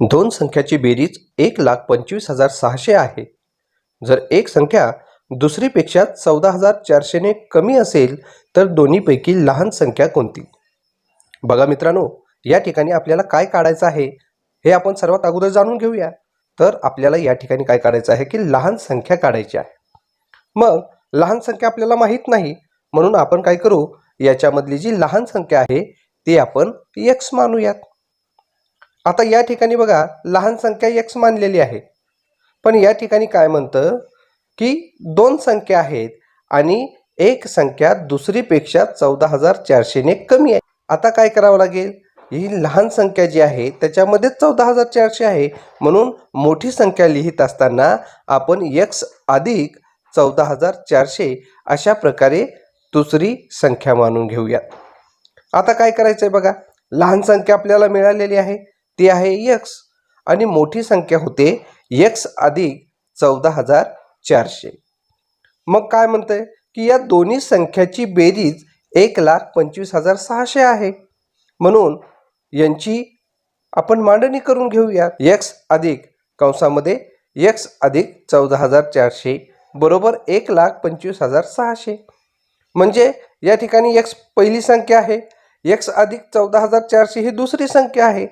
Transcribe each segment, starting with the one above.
दोन संख्याची बेरीज एक लाख पंचवीस हजार सहाशे आहे. जर एक संख्या दुसरीपेक्षा चौदा हजार चारशेने कमी असेल तर दोन्हीपैकी लहान संख्या कोणती? बघा मित्रांनो या ठिकाणी आपल्याला काय काढायचं आहे हे आपण सर्वात अगोदर जाणून घेऊया. तर आपल्याला या ठिकाणी काय काढायचं आहे की लहान संख्या काढायची आहे. मग लहान संख्या आपल्याला माहीत नाही म्हणून आपण काय करू याच्यामधली जी लहान संख्या आहे ती आपण यक्स मानूयात. आता या ठिकाणी बघा लहान संख्या यक्स मानलेली आहे. पण या ठिकाणी काय म्हणतं की दोन संख्या आहेत आणि एक संख्या दुसरीपेक्षा चौदा हजार चारशेने कमी आहे. आता काय करावं लागेल? ही लहान संख्या जी आहे त्याच्यामध्ये चौदा हजार चारशे आहे. म्हणून मोठी संख्या लिहित असताना आपण यक्स अधिक चौदा हजार चारशे अशा प्रकारे दुसरी संख्या मानून घेऊयात. आता काय करायचं आहे बघा? लहान संख्या आपल्याला मिळालेली आहे. ती आहे यक्स आणि मोठी संख्या होते यक्स अधिक चौदा हजार चारशे. मग काय म्हणतंय? की या दोन्ही संख्याची बेरीज एक लाख पंचवीस हजार सहाशे आहे. म्हणून यांची आपण मांडणी करून घेऊया. यक्स अधिक कंसामध्ये यक्स अधिक चौदा हजार चारशे बरोबर एक लाख पंचवीस हजार सहाशे. म्हणजे या ठिकाणी यक्स पहिली संख्या आहे. यक्स अधिक चौदा हजार चारशे ही दुसरी संख्या आहे.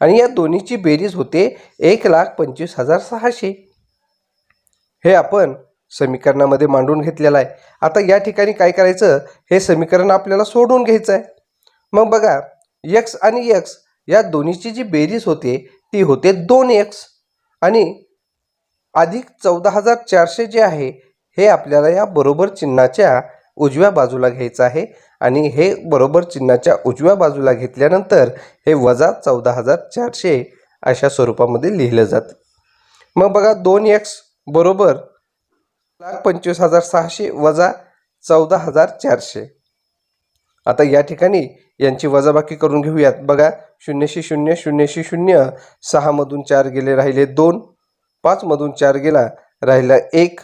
आणि या दोन्हीची बेरीज होते एक लाख पंचवीस हजार सहाशे. हे आपण समीकरणामध्ये मांडून घेतलेलं आहे. आता या ठिकाणी काय करायचं? हे समीकरण आपल्याला सोडून घ्यायचं आहे. मग बघा यक्स आणि यक्स या दोन्हीची जी बेरीज होते ती होते दोन एक्स आणि अधिक चौदा हजार चारशे जे आहे हे आपल्याला या बरोबर चिन्हाच्या उजव्या बाजूला घ्यायचं आहे. आणि हे बरोबर चिन्हाच्या उजव्या बाजूला घेतल्यानंतर हे वजा चौदा हजार चारशे अशा स्वरूपामध्ये लिहिलं जातं. मग बघा दोन एक्स बरोबर लाख पंचवीस हजार सहाशे वजा चौदा हजार चारशे. आता या ठिकाणी यांची वजाबाकी करून घेऊयात. बघा शून्यशी शून्य शून्यशी शून्य सहामधून चार गेले राहिले दोन पाचमधून चार गेला राहिला एक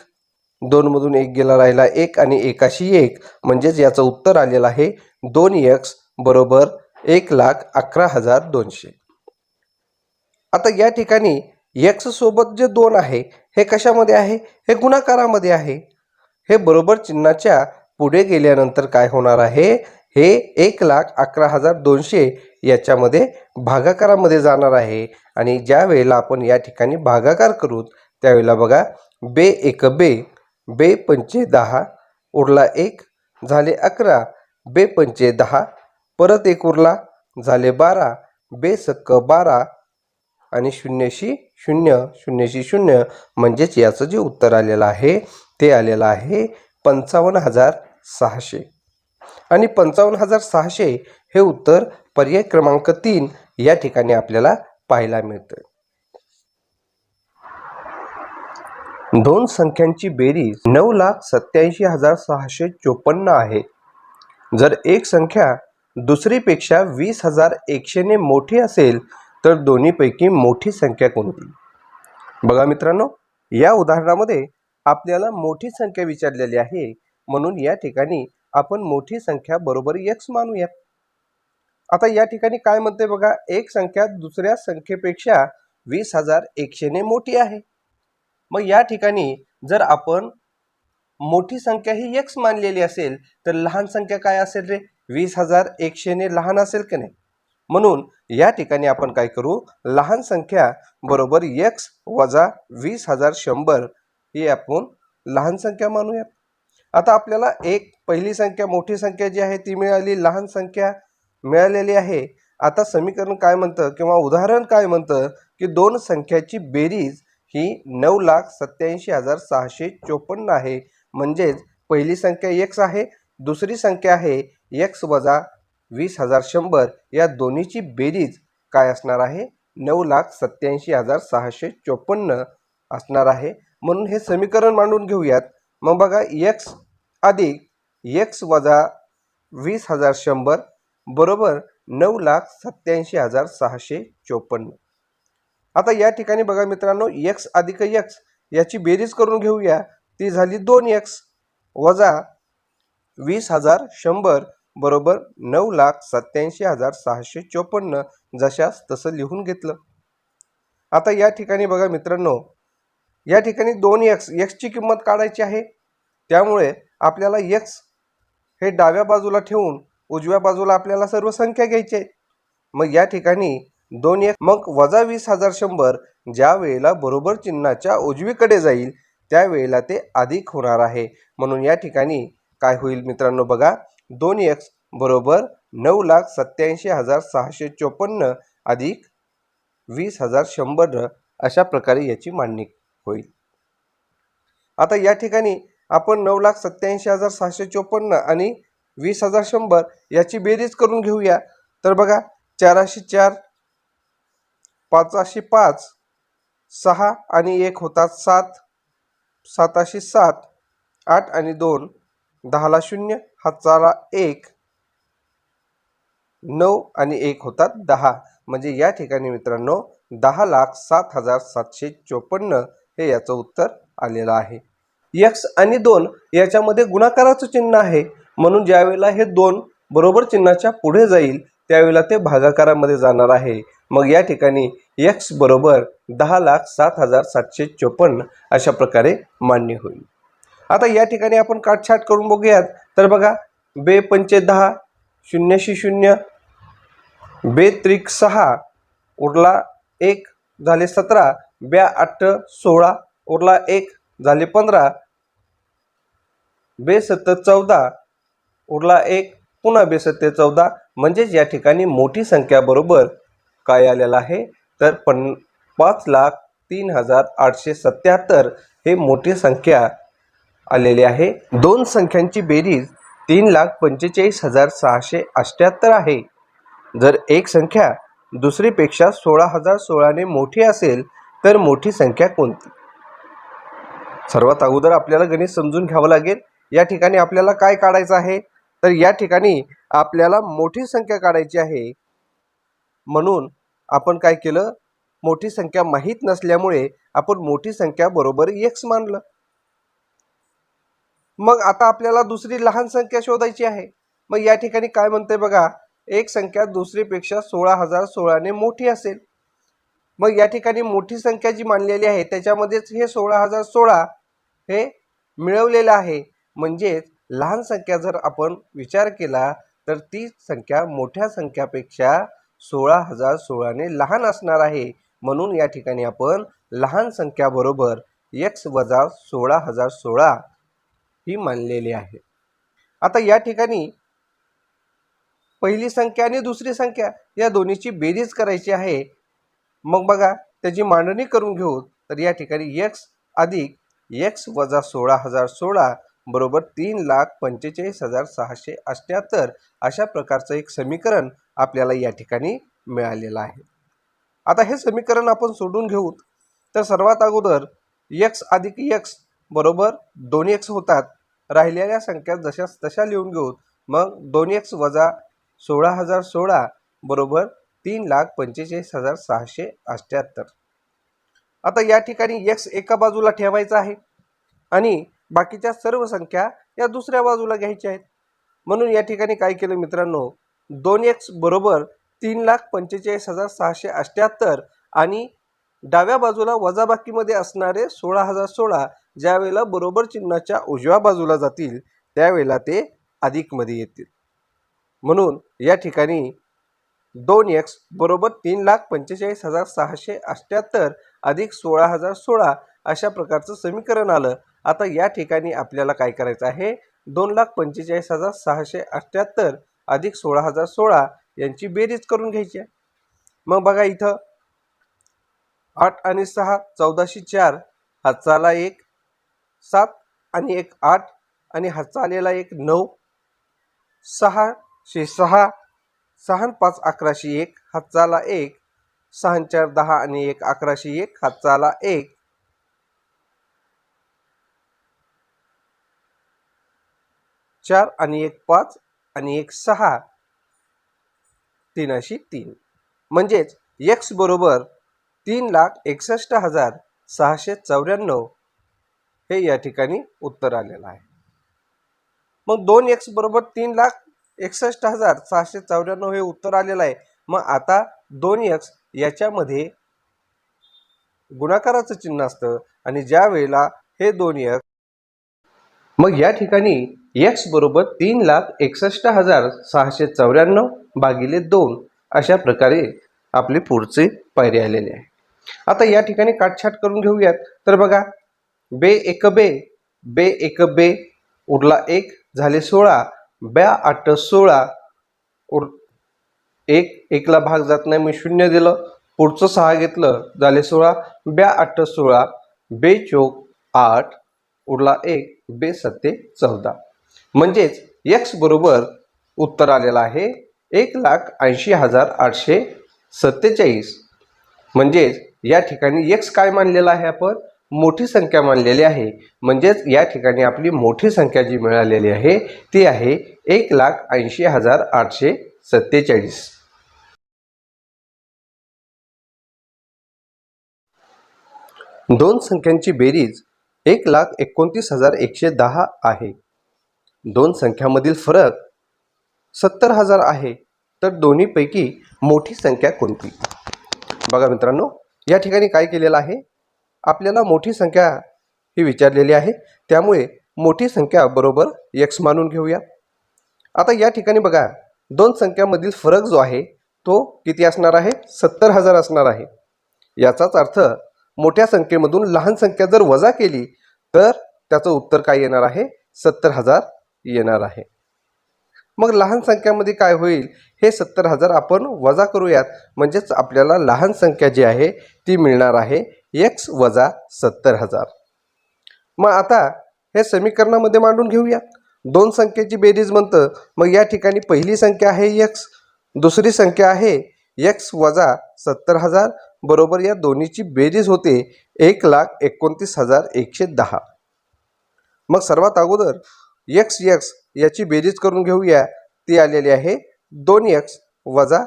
दोनमधून एक गेला राहिला एक आणि एकाशी एक. म्हणजेच याचं उत्तर आलेलं आहे दोन एक्स बरोबर एक लाख अकरा हजार दोनशे. आता या ठिकाणी एक्स सोबत जे दोन आहे हे कशामध्ये आहे? हे गुणाकारामध्ये आहे. हे बरोबर चिन्हाच्या पुढे गेल्यानंतर काय होणार आहे? हे एक लाख अकरा हजार दोनशे याच्यामध्ये भागाकारामध्ये जाणार आहे. आणि ज्या वेळेला आपण या ठिकाणी भागाकार करू त्यावेळेला बघा बे एक बे बे पंचे दहा उरला एक झाले अकरा. बे पंचे दहा परत एक उरला झाले बारा. बे सक्क बारा. आणि शून्यशी शून्य शून्यशी शून्य. म्हणजेच याचं जे उत्तर आलेलं आहे ते आलेलं आहे पंचावन्न हजार सहाशे. आणि पंचावन्न हजार सहाशे हे उत्तर पर्याय क्रमांक तीन या ठिकाणी आपल्याला पाहायला मिळतं दोन संख्यांची बेरीज नऊ लाख सत्याऐंशी हजार सहाशे चोपन्न आहे. जर एक संख्या दुसरीपेक्षा वीस हजार एकशेने मोठी असेल तर दोन्हीपैकी मोठी संख्या कोणती? बघा मित्रांनो या उदाहरणामध्ये आपल्याला मोठी संख्या विचारलेली आहे. म्हणून या ठिकाणी आपण मोठी संख्या बरोबर एक्स मानूयात. आता या ठिकाणी काय म्हणते बघा एक संख्या दुसऱ्या संख्येपेक्षा वीस हजार एकशेने मोठी आहे. मग या ठिकाणी जर आपण मोठी संख्या ही एक्स मानलेली असेल तर लहान संख्या काय असेल रे? वीस हजार एकशेने लहान असेल की नाही? म्हणून या ठिकाणी आपण काय करू? लहान संख्या बरोबर यक्स वजा वीस हजार शंभर ही आपण लहान संख्या मानूयात. आता आपल्याला एक पहिली संख्या मोठी संख्या जी आहे ती मिळाली लहान संख्या मिळालेली आहे. आता समीकरण काय म्हणतं? किंवा उदाहरण काय म्हणतं? की दोन संख्याची बेरीज ही नऊ लाख सत्याऐंशी हजार सहाशे चोपन्न आहे. म्हणजेच पहिली संख्या एक्स आहे दुसरी संख्या आहे एक्स वजा वीस हजार शंभर. या दोन्हीची बेरीज काय असणार आहे? नऊ लाख सत्याऐंशी हजार सहाशे चोपन्न असणार आहे. म्हणून हे समीकरण मांडून घेऊयात. मग बघा एक्स अधिक एक्स वजा वीस हजार शंभर बरोबर नऊ लाख सत्याऐंशी हजार सहाशे चोपन्न. आता या ठिकाणी बघा मित्रांनो एक्स अधिक एक्स याची बेरीज करून घेऊया. ती झाली दोन एक्स वजा वीस हजार शंभर बरोबर नऊ लाख सत्याऐंशी हजार सहाशे चोपन्न जशास तसं लिहून घेतलं. आता या ठिकाणी बघा मित्रांनो या ठिकाणी दोन एक्स एक्सची किंमत काढायची आहे. त्यामुळे आपल्याला एक्स हे डाव्या बाजूला ठेवून उजव्या बाजूला आपल्याला सर्व संख्या घ्यायची आहे. मग या ठिकाणी दोन एक. मग वजा वीस हजार शंभर ज्या वेळेला बरोबर चिन्हाच्या उजवीकडे जाईल त्यावेळेला ते अधिक होणार आहे. म्हणून या ठिकाणी काय होईल मित्रांनो बघा दोन एक्स बरोबर नऊ लाख सत्याऐंशी हजार सहाशे चोपन्न अधिक वीस हजार शंभर अशा प्रकारे याची मांडणी होईल. आता या ठिकाणी आपण नऊ लाख सत्याऐंशी हजार सहाशे चोपन्न आणि वीस हजार शंभर याची बेरीज करून घेऊया. तर बघा चाराशे चार पाचाशे पाच सहा आणि एक होतात सात. साताशे सात आठ आणि दोन. दहाला शून्य हाताला एक. नऊ आणि एक होतात दहा. म्हणजे या ठिकाणी मित्रांनो दहा लाख सात हजार सातशे चोपन्न हे याचं उत्तर आलेलं आहे. यक्स आणि दोन याच्यामध्ये गुणाकाराचं चिन्ह आहे. म्हणून ज्यावेळेला हे दोन बरोबर चिन्हाच्या पुढे जाईल त्यावेळेला ते भागाकारामध्ये जाणार आहे. मग या ठिकाणी एक्स बरोबर दहा लाख सात हजार सातशे चोपन्न अशा प्रकारे मान्य होईल. आता या ठिकाणी आपण काटछाट करून बघूयात. तर बघा बे पंचे दहा शून्यशी शून्य बे त्रिक सहा उरला एक झाले सतरा ब्या आठ सोळा उरला एक झाले पंधरा बेसत्तर चौदा उरला एक पुन्हा बेसत्ते चौदा. म्हणजेच या ठिकाणी मोठी संख्या बरोबर काय आलेलं आहे? तर पन पाच लाख तीन हजार आठशे सत्याहत्तर हे मोठी संख्या आलेली आहे. दोन संख्यांची बेरीज तीन लाख पंचेचाळीस हजार सहाशे अठ्ठ्याहत्तर आहे. जर एक संख्या दुसरीपेक्षा सोळा हजार सोळाने मोठी असेल तर मोठी संख्या कोणती? सर्वात अगोदर आपल्याला गणित समजून घ्यावं लागेल. या ठिकाणी आपल्याला काय काढायचं आहे? तर या ठिकाणी आपल्याला मोठी संख्या काढायची आहे. म्हणून आपण काय केलं? मोठी संख्या माहीत नसल्यामुळे आपण मोठी संख्या बरोबर एक्स मानलं. मग आता आपल्याला दुसरी लहान संख्या शोधायची आहे. मग या ठिकाणी काय म्हणते बघा? एक संख्या दुसरीपेक्षा सोळा हजार सोळाने मोठी असेल. मग या ठिकाणी मोठी संख्या जी मानलेली आहे त्याच्यामध्येच हे सोळा हजार सोळा हे मिळवलेलं आहे. म्हणजेच लहान संख्या जर आपण विचार केला तर ती संख्या मोठ्या संख्यापेक्षा सोळा हजार सोळाने लहान असणार आहे. म्हणून या ठिकाणी आपण लहान संख्याबरोबर एक्स वजा सोळा हजार सोळा ही मानलेली आहे. आता या ठिकाणी पहिली संख्या आणि दुसरी संख्या या दोन्हीची बेरीज करायची आहे. मग बघा त्याची मांडणी करून घेऊ. तर या ठिकाणी एक्स अधिक एक्स वजा सोळा हजार सोळा बरोबर तीन लाख पंचेचाळीस हजार सहाशे अठ्ठ्याहत्तर अशा प्रकारचं एक समीकरण आपल्याला या ठिकाणी मिळालेलं आहे. आता हे समीकरण आपण सोडून घेऊ तर सर्वात अगोदर यक्स अधिक यक्स बरोबर दोन एक्स होतात. राहिलेल्या संख्या जशा तशा लिहून घेऊ मग दोन एक्स वजा सोळा हजार सोळा बरोबर तीन लाख पंचेचाळीस हजार सहाशे अठ्ठ्याहत्तर. आता या ठिकाणी एक्स एका बाजूला ठेवायचा आहे आणि बाकीच्या सर्व संख्या या दुसऱ्या बाजूला घ्यायच्या आहेत. म्हणून या ठिकाणी काय केलं मित्रांनो दोन एक्स बरोबर तीन लाख पंचेचाळीस हजार सहाशे अठ्ठ्याहत्तर आणि डाव्या बाजूला वजाबाकीमध्ये असणारे सोळा हजार सोळा ज्यावेळेला बरोबर चिन्हाच्या उजव्या बाजूला जातील त्यावेळेला ते अधिकमध्ये येतील. म्हणून या ठिकाणी दोन एक्स बरोबर तीन लाख पंचेचाळीस हजार सहाशे अठ्ठ्याहत्तर अधिक सोळा हजार सोळा अशा प्रकारचं समीकरण आलं. आता या ठिकाणी आपल्याला काय करायचं आहे? दोन लाख पंचेचाळीस हजार सहाशे अठ्ठ्याहत्तर अधिक सोळा हजार सोळा यांची बेरीज करून घ्यायची आहे. मग बघा इथं आठ आणि सहा चौदाशे चार हातचा एक सात आणि एक आठ आणि हातचालेला एक नऊ सहाशे सहा सहा पाच अकराशे एक हातचा एक सहा चार दहा आणि एक अकराशे एक हातचाला एक. चार आणि एक पाच आणि एक सहा तीन अशी तीन. म्हणजेच एक्स बरोबर तीन लाख एकसष्ट हजार सहाशे चौऱ्याण्णव हे या ठिकाणी उत्तर आलेलं आहे. मग दोन एक्स बरोबर तीन लाख एकसष्ट हजार सहाशे चौऱ्याण्णव हे उत्तर आलेलं आहे. मग आता दोन एक्स याच्यामध्ये गुणाकाराचं चिन्ह असतं आणि ज्या वेळेला हे दोन यक्स मग या ठिकाणी एक्स बरोबर तीन लाख एकसष्ट हजार सहाशे चौऱ्याण्णव भागिले दोन अशा प्रकारे आपली पुढचे पायरी आलेली आहे. आता या ठिकाणी काटछाट करून घेऊयात. तर बघा बे एक बे बे एक बे उरला एक झाले सोळा ब्या आठ सोळा उर एक एकला भाग जात नाही मी शून्य दिलं पुढचं सहा घेतलं झाले सोळा ब्या आठ सोळा बे चोक आठ उरला एक बे सत्ते चौदा. म्हणजेच एक्स बरोबर उत्तर आलेलं आहे एक लाख ऐंशी हजार आठशे सत्तेचाळीस. म्हणजेच या ठिकाणी एक्स काय मानलेला आहे आपण? मोठी संख्या मानलेली आहे. म्हणजेच या ठिकाणी आपली मोठी संख्या जी मिळालेली आहे ती आहे एक लाख ऐंशी हजार आठशे सत्तेचाळीस. दोन संख्यांची बेरीज एक लाख एकोणतीस हजार एकशे दहा आहे. दोन संख्यामधील फरक सत्तर हजार आहे तर दोन्हीपैकी मोठी संख्या कोणती? बघा मित्रांनो या ठिकाणी काय केलेलं आहे? आपल्याला मोठी संख्या ही विचारलेली आहे त्यामुळे मोठी संख्या बरोबर यक्स मानून घेऊया. आता या ठिकाणी बघा दोन संख्यामधील फरक जो आहे तो किती असणार आहे? सत्तर हजार असणार आहे. याचाच अर्थ मोठ्या संख्येमधून लहान संख्या जर वजा केली तर त्याचं उत्तर काय येणार आहे? सत्तर हजार येणार आहे. मग लहान संख्यामध्ये काय होईल? हे सत्तर हजार आपण वजा करूयात. म्हणजेच आपल्याला लहान संख्या जी आहे ती मिळणार आहे एक्स वजा सत्तर हजार. मग आता हे समीकरणामध्ये मांडून घेऊयात. दोन संख्येची बेरीज म्हणतं मग या ठिकाणी पहिली संख्या आहे एक्स दुसरी संख्या आहे एक्स वजा सत्तर हजार बरोबर या दोन्हीची बेरीज होते एक लाख एकोणतीस हजार एकशे दहा. मग सर्वात अगोदर एक्स एक्स याची बेरीज करून घेऊया. ती आलेली आहे दोन एक्स वजा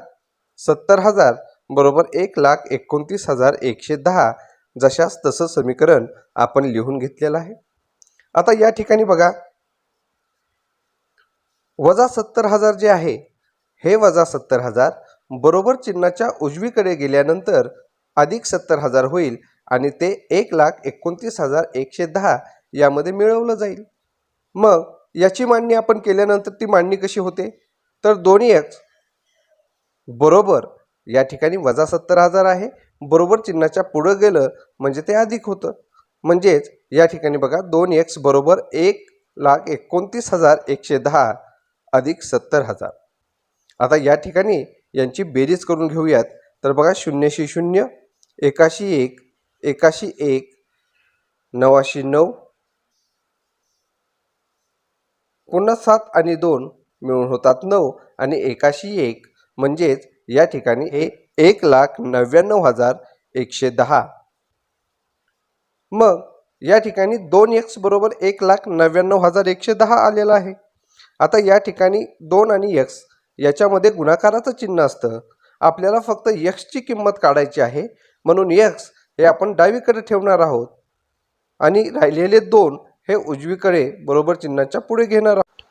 सत्तर हजार बरोबर एक लाख एकोणतीस हजार एकशे दहा जशास तसं समीकरण आपण लिहून घेतलेलं आहे. आता या ठिकाणी बघा. वजा सत्तर हजार जे आहे हे वजा सत्तर हजार बरोबर चिन्हाच्या उजवीकडे गेल्यानंतर अधिक सत्तर हजार होईल आणि ते एक लाख एकोणतीस हजार एकशे दहा यामध्ये मिळवलं जाईल. मग याची मांडणी आपण केल्यानंतर ती मांडणी कशी होते? तर दोन्ही एक्स बरोबर या ठिकाणी वजा सत्तर हजार आहे. बरोबर चिन्हाच्या पुढं गेलं म्हणजे ते अधिक होतं. म्हणजेच या ठिकाणी बघा दोन एक्स बरोबर एक लाख एकोणतीस हजार एकशे दहा अधिक सत्तर हजार. आता या ठिकाणी यांची बेरीज करून घेऊयात. तर बघा शून्यशी शून्य एकाशी एक एकाशी एक नवाशी नऊ पुन्हा सात आणि दोन मिळून होतात नऊ आणि एकाशी एक. म्हणजेच या ठिकाणी हे एक लाख नव्याण्णव हजार एकशे दहा. मग या ठिकाणी दोन एक्स बरोबर एक लाख नव्याण्णव हजार एकशे दहा आलेला आहे. आता या ठिकाणी दोन आणि एक्स याच्यामध्ये गुणाकाराचं चिन्ह असतं. आपल्याला फक्त एक्सची किंमत काढायची आहे. म्हणून यक्स हे आपण डावीकडे ठेवणार आहोत. आणि राहिलेले दोन हे उजवीकडे बरोबर चिन्हाच्या पुढे घेणार आहोत.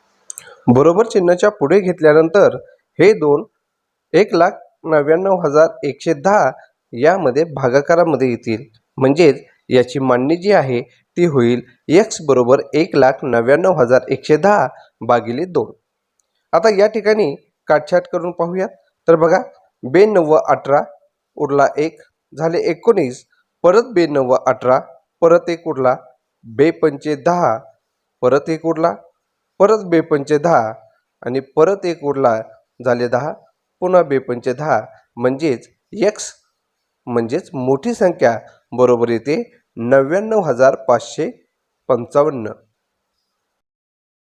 बरोबर चिन्हाच्या पुढे घेतल्यानंतर हे दोन एक लाख नव्याण्णव हजार एकशे दहा यामध्ये भागाकारामध्ये येतील. म्हणजेच याची मांडणी जी आहे ती होईल एक्स बरोबर एक लाख नव्याण्णव हजार एकशे दहा भागिले दोन. आता या ठिकाणी काटछाट करून पाहूयात. तर बघा बेनव्व अठरा उरला एक झाले एकोणीस परत बेनव्व अठरा परत एक उरला बेपंचे दहा परत एक उरला परत बेपंचे दहा आणि परत एक उरला झाले दहा पुन्हा बेपंचे दहा. म्हणजेच एक्स म्हणजेच मोठी संख्या. बरोबर येते नव्याण्णव हजार पाचशे पंचावन्न.